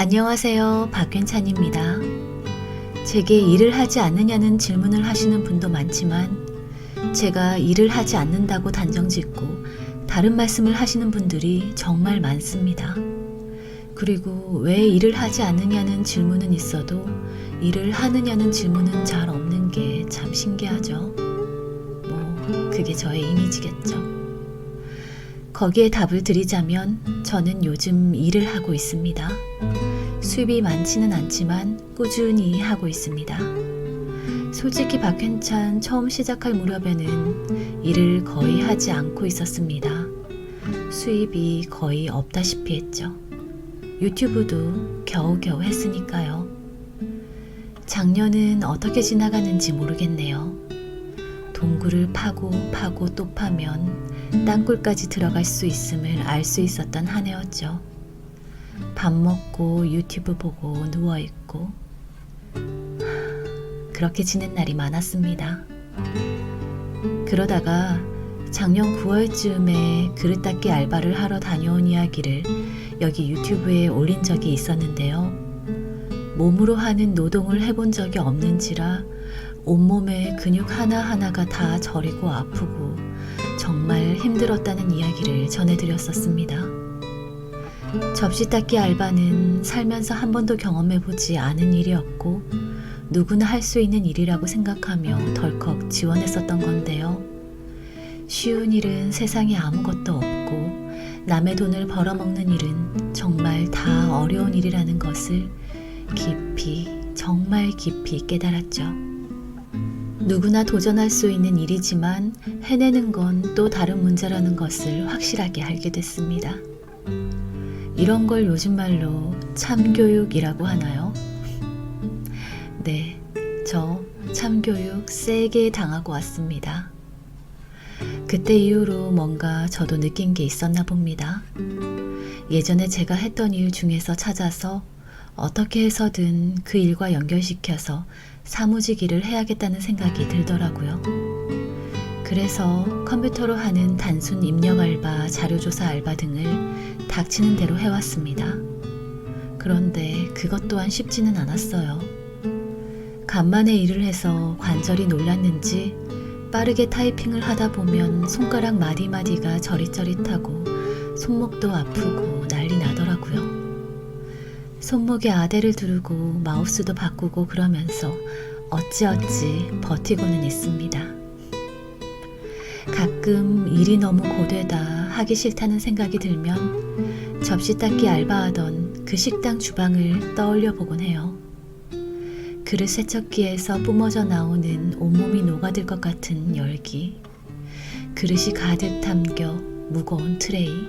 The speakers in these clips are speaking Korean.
안녕하세요. 박괜찬입니다. 제게 일을 하지 않느냐는 질문을 하시는 분도 많지만 제가 일을 하지 않는다고 단정 짓고 다른 말씀을 하시는 분들이 정말 많습니다. 그리고 왜 일을 하지 않느냐는 질문은 있어도 일을 하느냐는 질문은 잘 없는 게 참 신기하죠. 뭐, 그게 저의 이미지겠죠. 거기에 답을 드리자면 저는 요즘 일을 하고 있습니다. 수입이 많지는 않지만 꾸준히 하고 있습니다. 솔직히 박현찬 처음 시작할 무렵에는 일을 거의 하지 않고 있었습니다. 수입이 거의 없다시피 했죠. 유튜브도 겨우겨우 했으니까요. 작년은 어떻게 지나가는지 모르겠네요. 동굴을 파고 파고 또 파면 땅굴까지 들어갈 수 있음을 알 수 있었던 한 해였죠. 밥 먹고 유튜브 보고 누워있고 그렇게 지낸 날이 많았습니다. 그러다가 작년 9월쯤에 그릇 닦기 알바를 하러 다녀온 이야기를 여기 유튜브에 올린 적이 있었는데요. 몸으로 하는 노동을 해본 적이 없는지라 온몸의 근육 하나하나가 다 저리고 아프고 정말 힘들었다는 이야기를 전해드렸었습니다. 접시 닦기 알바는 살면서 한 번도 경험해보지 않은 일이었고 누구나 할 수 있는 일이라고 생각하며 덜컥 지원했었던 건데요. 쉬운 일은 세상에 아무것도 없고 남의 돈을 벌어먹는 일은 정말 다 어려운 일이라는 것을 깊이, 정말 깊이 깨달았죠. 누구나 도전할 수 있는 일이지만 해내는 건 또 다른 문제라는 것을 확실하게 알게 됐습니다. 이런 걸 요즘 말로 참교육이라고 하나요? 네, 저 참교육 세게 당하고 왔습니다. 그때 이후로 뭔가 저도 느낀 게 있었나 봅니다. 예전에 제가 했던 일 중에서 찾아서 어떻게 해서든 그 일과 연결시켜서 사무직 일을 해야겠다는 생각이 들더라고요. 그래서 컴퓨터로 하는 단순 입력 알바, 자료조사 알바 등을 닥치는 대로 해왔습니다. 그런데 그것 또한 쉽지는 않았어요. 간만에 일을 해서 관절이 놀랐는지 빠르게 타이핑을 하다 보면 손가락 마디마디가 저릿저릿하고 손목도 아프고 난리 나더라고요. 손목에 아대를 두르고 마우스도 바꾸고 그러면서 어찌어찌 버티고는 있습니다. 가끔 일이 너무 고되다 하기 싫다는 생각이 들면 접시 닦기 알바하던 그 식당 주방을 떠올려 보곤 해요. 그릇 세척기에서 뿜어져 나오는 온몸이 녹아들 것 같은 열기. 그릇이 가득 담겨 무거운 트레이.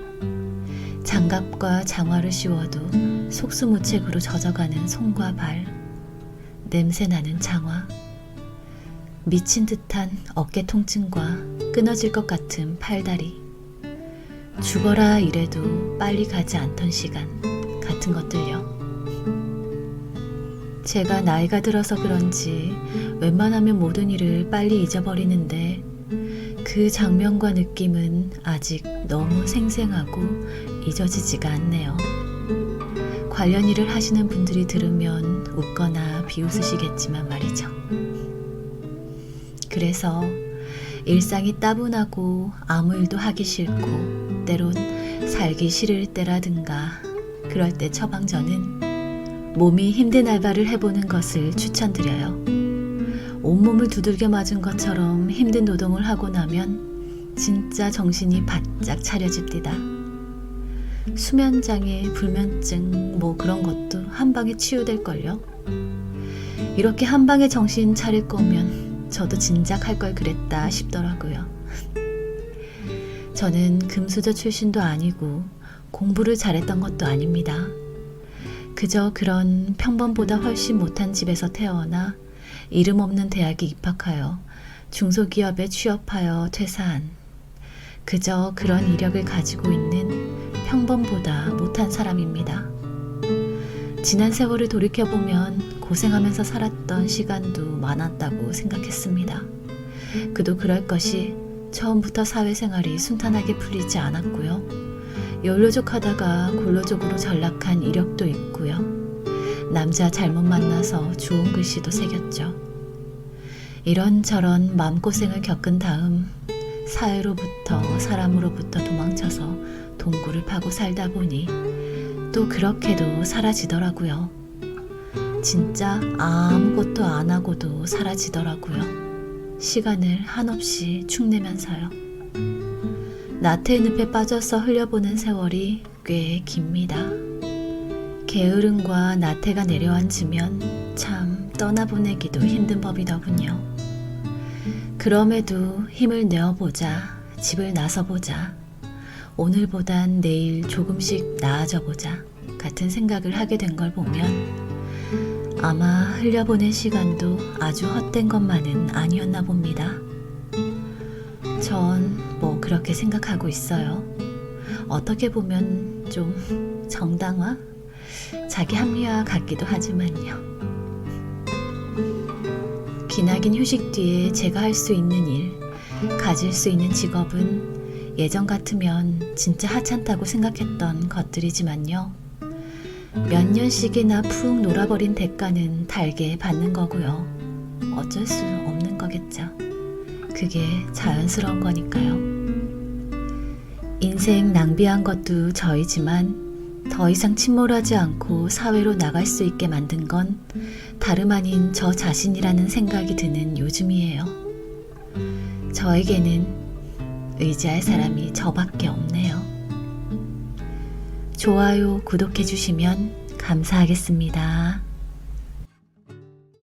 장갑과 장화를 씌워도 속수무책으로 젖어가는 손과 발. 냄새나는 장화. 미친 듯한 어깨 통증과 끊어질 것 같은 팔다리. 죽어라 이래도 빨리 가지 않던 시간 같은 것들요. 제가 나이가 들어서 그런지 웬만하면 모든 일을 빨리 잊어버리는데 그 장면과 느낌은 아직 너무 생생하고 잊어지지가 않네요. 관련 일을 하시는 분들이 들으면 웃거나 비웃으시겠지만 말이죠. 그래서 일상이 따분하고 아무 일도 하기 싫고 때론 살기 싫을 때라든가 그럴 때 처방전은 몸이 힘든 알바를 해보는 것을 추천드려요. 온몸을 두들겨 맞은 것처럼 힘든 노동을 하고 나면 진짜 정신이 바짝 차려집니다. 수면장애, 불면증, 뭐 그런 것도 한 방에 치유될걸요. 이렇게 한 방에 정신 차릴 거면 저도 진작 할 걸 그랬다 싶더라고요. 저는 금수저 출신도 아니고 공부를 잘했던 것도 아닙니다. 그저 그런 평범보다 훨씬 못한 집에서 태어나 이름 없는 대학에 입학하여 중소기업에 취업하여 퇴사한 그저 그런 이력을 가지고 있는 평범보다 못한 사람입니다. 지난 세월을 돌이켜보면 고생하면서 살았던 시간도 많았다고 생각했습니다. 그도 그럴 것이 처음부터 사회생활이 순탄하게 풀리지 않았고요. 연로족 하다가 골로족으로 전락한 이력도 있고요. 남자 잘못 만나서 주운 글씨도 새겼죠. 이런저런 마음고생을 겪은 다음 사회로부터 사람으로부터 도망쳐서 동굴을 파고 살다 보니 또 그렇게도 사라지더라고요. 진짜 아무것도 안 하고도 사라지더라고요. 시간을 한없이 축내면서요. 나태의 늪에 빠져서 흘려보는 세월이 꽤 깁니다. 게으름과 나태가 내려앉으면 참 떠나보내기도 힘든 법이더군요. 그럼에도 힘을 내어보자, 집을 나서보자, 오늘보단 내일 조금씩 나아져 보자 같은 생각을 하게 된 걸 보면 아마 흘려보낸 시간도 아주 헛된 것만은 아니었나 봅니다. 전 뭐 그렇게 생각하고 있어요. 어떻게 보면 좀 정당화? 자기 합리화 같기도 하지만요. 기나긴 휴식 뒤에 제가 할 수 있는 일, 가질 수 있는 직업은 예전 같으면 진짜 하찮다고 생각했던 것들이지만요. 몇 년씩이나 푹 놀아버린 대가는 달게 받는 거고요. 어쩔 수 없는 거겠죠. 그게 자연스러운 거니까요. 인생 낭비한 것도 저이지만 더 이상 침몰하지 않고 사회로 나갈 수 있게 만든 건 다름 아닌 저 자신이라는 생각이 드는 요즘이에요. 저에게는 의지할 사람이 저밖에 없네요. 좋아요, 구독해주시면 감사하겠습니다.